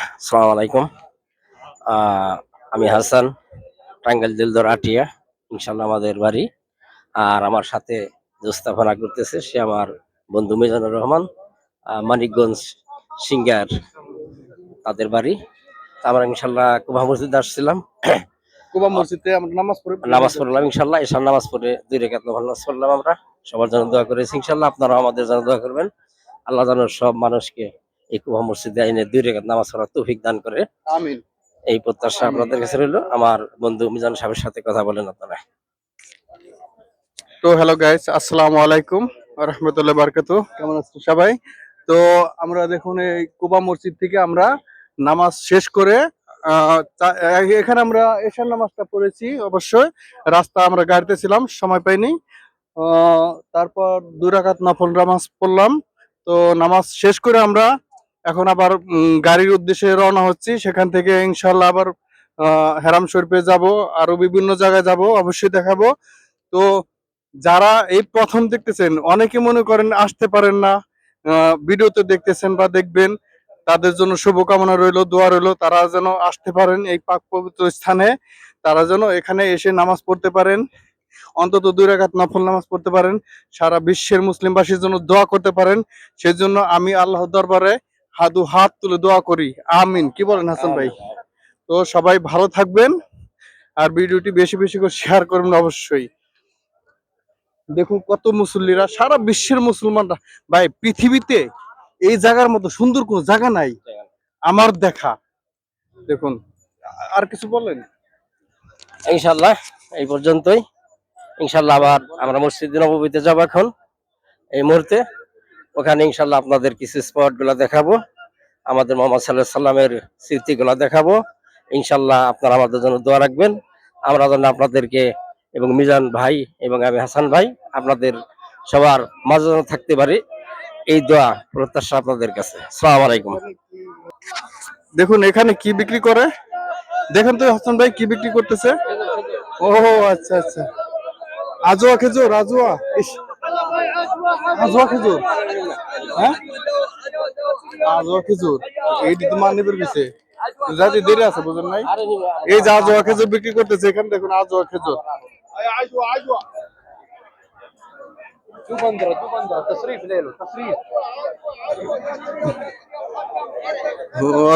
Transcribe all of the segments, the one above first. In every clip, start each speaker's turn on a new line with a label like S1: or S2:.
S1: আসসালামু আলাইকুম। আমি হাসান টাঙ্গাইল দিলদর আটিয়া ইনশাল্লাহ আমাদের বাড়ি। আর আমার সাথে জোস্তাফানা করতেছে সে আমার বন্ধু মিজানুর রহমান মানিকগঞ্জ সিঙ্গার তাদের বাড়ি। আমরা ইনশাল্লাহ কুভা মসজিদে আসছিলাম।
S2: কুবা মসজিদে আমরা নামাজ পড়ে।
S1: নামাজ পড়লাম ইনশাল্লাহ এসার নামাজ পড়ে দুই রেখাত নামাজ পড়লাম আমরা। সবার জন্য দোয়া করেছি ইনশাল্লাহ আপনারা আমাদের জন্য দোয়া করবেন। আল্লাহ যেন সব মানুষকে এই মসজিদে আইনে দুই রেখাত নামাজ পড়ার তৌফিক দান করে।
S2: আমিন।
S1: এই প্রত্যাশা আপনাদের কাছে রইল। আমার বন্ধু মিজান সাহেবের সাথে কথা বলেন আপনারা।
S2: তো হ্যালো গাইস আসসালামু আলাইকুম রহমতুল্লাহ বারকাতু কেমন আছেন সবাই? তো আমরা দেখুন এই কুবা মসজিদ থেকে আমরা নামাজ শেষ করে এখানে আমরা এশার নামাজটা পড়েছি অবশ্যই। রাস্তা আমরা গাড়িতে ছিলাম সময় পাইনি। তারপর দুই রাকাত নফল নামাজ পড়লাম। তো নামাজ শেষ করে আমরা এখন আবার গাড়ির উদ্দেশ্যে রওনা হচ্ছি। সেখান থেকে ইনশাল্লাহ আবার হেরাম শরীফে যাব আরও বিভিন্ন জায়গায় যাব, অবশ্যই দেখাবো। তো যারা এই প্রথম দেখতেছেন, অনেকে মনে করেন আসতে পারেন না ভিডিওতে দেখতেছেন বা দেখবেন, তাদের জন্য শুভকামনা রইল, দোয়া রইল, তারা যেন আসতে পারেন এই পাক পবিত্র স্থানে। তারা যেন এখানে এসে নামাজ পড়তে পারেন, অন্তত দুই রাকাত নফল নামাজ পড়তে পারেন, সারা বিশ্বের মুসলিমবাসীর জন্য দোয়া করতে পারেন। সেজন্য আমি আল্লাহ দরবারে হাদু হাত তুলে দোয়া করি। আমিন। কি বলেন হাসান ভাই? তো সবাই ভালো থাকবেন। আর ভিডিওটি বেশি বেশি করে শেয়ার করবেন অবশ্যই। দেখুন কত মুসল্লিরা সারা বিশ্বের মুসলমানরা। ভাই পৃথিবীতে এই জায়গার মতো সুন্দর কোনো জায়গা নাই। আমার দেখা। দেখুন আর কিছু বলেন?
S1: ইনশাল্লাহ এই পর্যন্তই। ইনশাল্লাহ আবার আমরা মসজিদ নবীতে যাব এখন। এই মুহূর্তে। ওখানে ইনশাল্লাহ আপনাদের কিছু স্পটগুলা দেখাবো। আমাদের মোহাম্মদ সাল্লাহ সাল্লামের স্মৃতিগুলা দেখাবো। ইনশাল্লাহ আপনারা আমাদের জন্য দোয়া রাখবেন। আমরা যেন আপনাদেরকে এবং মিজান ভাই এবং আমি হাসান ভাই আপনাদের সবার মাঝে থাকতে পারি। এই দোয়া প্রত্যাশা আপনাদের কাছে। সালাম আলাইকুম।
S2: দেখুন, এখানে কি বিক্রি করে? দেখেন তো, হাসান ভাই কি বিক্রি করতেছে? ও আচ্ছা আচ্ছা। আজোয়া খেজুর, আজোয়া। আজোয়া খেজুর? হ্যাঁ? আজোয়া খেজুর। এইটি তো মানিবের পিছে যাতে দেরি আছে, বুঝেন নাই? এই যে আজোয়া খেজুর বিক্রি করতেছে, এখানে দেখুন আজোয়া খেজুর।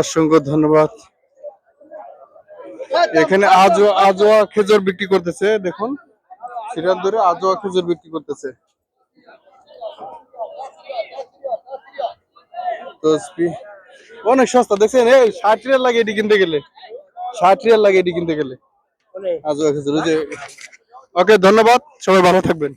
S2: অসংখ্য ধন্যবাদ। এখানে আজোয়া খেজুর বিক্রি করতেছে, দেখুন। সিরিয়াল ধরে আজোয়া খেজুর বিক্রি করতেছে। অনেক সস্তা দেখছেন? এই ষাট রিয়াল লাগে এটি কিনতে গেলে। ষাট রিয়াল লাগে এটি কিনতে গেলে। আজ ওকে ধন্যবাদ। সবাই ভালো থাকবেন।